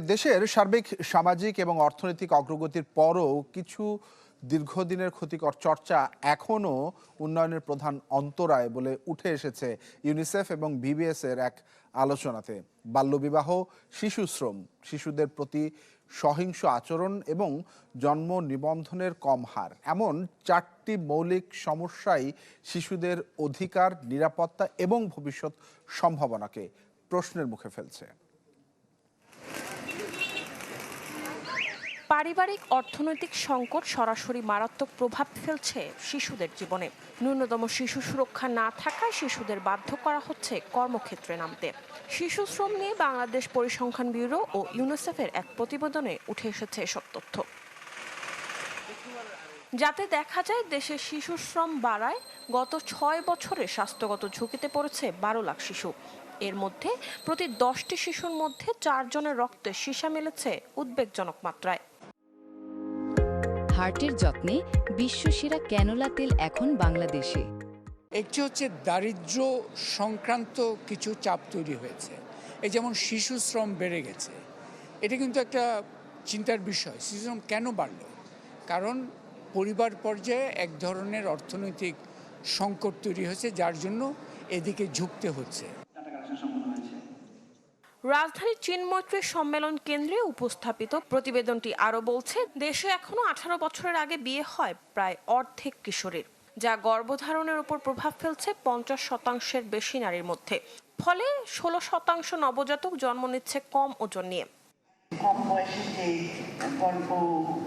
দেশের সার্বিক, সামাজিক এবং অর্থনৈতিক অগ্রগতির পরও কিছু দীর্ঘদিনের ক্ষতিকর চর্চা এখনও উন্নয়নের প্রধান অন্তরায় বলে উঠে এসেছে ইউনিসেফ এবং বিবিএস এর এক আলোচনাতে। বাল্যবিবাহ, শিশু শ্রম, শিশুদের প্রতি সহিংস আচরণ এবং জন্ম নিবন্ধনের কম হার, এমন চারটি মৌলিক সমস্যাই শিশুদের অধিকার, নিরাপত্তা এবং ভবিষ্যৎ সম্ভাবনাকে প্রশ্নের মুখে ফেলছে। পারিবারিক অর্থনৈতিক সংকট সরাসরি মারাত্মক প্রভাব ফেলছে শিশুদের জীবনে। ন্যূনতম শিশু সুরক্ষা না থাকায় শিশুদের বাধ্য করা হচ্ছে কর্মক্ষেত্রে নামতে। শিশু শ্রম নিয়ে বাংলাদেশ পরিসংখ্যান ব্যুরো ও ইউনিসেফের এক প্রতিবেদনে উঠে এসেছে এসব তথ্য। যাতে দেখা যায়, দেশে শিশু শ্রম বাড়ায়, গত ছয় বছরে স্বাস্থ্যগত ঝুঁকিতে পড়েছে বারো লাখ শিশু। এর মধ্যে প্রতি দশটি শিশুর মধ্যে চারজনের রক্তে সীসা মিলেছে উদ্বেগজনক মাত্রায়। হার্টের যত্নে বিশ্বসেরা ক্যানোলা তেল এখন বাংলাদেশে। একটি হচ্ছে দারিদ্র সংক্রান্ত কিছু চাপ তৈরি হয়েছে। এই যেমন শিশু শ্রম বেড়ে গেছে, এটা কিন্তু একটা চিন্তার বিষয়। শিশু শ্রম কেন বাড়ল? কারণ পরিবার পর্যায়ে এক ধরনের অর্থনৈতিক সংকট তৈরি হয়েছে, যার জন্য এদিকে ঝুঁকতে হচ্ছে। রাজধানীর চিনমৈত্রী সম্মেলন কেন্দ্রে উপস্থাপিত প্রতিবেদনটি আরও বলছে দেশে এখনও আঠারো বছরের আগে বিয়ে হয় প্রায় অর্ধেক কিশোরীর যা গর্ভধারণের উপর প্রভাব ফেলছে পঞ্চাশ শতাংশের বেশি নারীর মধ্যে। ফলে ষোলো শতাংশ নবজাতক জন্ম নিচ্ছে কম ওজন নিয়ে। কম বয়সে যে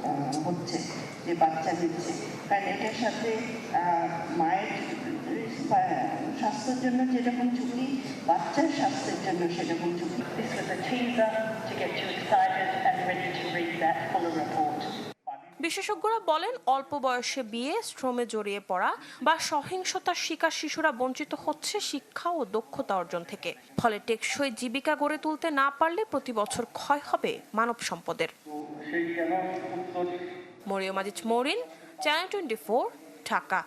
আহ, হচ্ছে যে বাচ্চা দিচ্ছে কারণ এটার সাথে মায়ের স্বাস্থ্যের জন্য যেরকম ঝুঁকি বাচ্চার স্বাস্থ্যের জন্য সেরকম ঝুঁকি। This was a teaser to get you excited and ready to read that fuller report. বিশেষজ্ঞরা বলেন অল্প বয়সে বিয়ে শ্রমে জড়িয়ে পড়া বা সহিংসতার শিকার শিশুরা বঞ্চিত হচ্ছে শিক্ষা ও দক্ষতা অর্জন থেকে। ফলে টেকসই জীবিকা গড়ে তুলতে না পারলে প্রতি বছর ক্ষয় হবে মানব সম্পদের। Mariam Aziz Marin channel twenty Dhaka.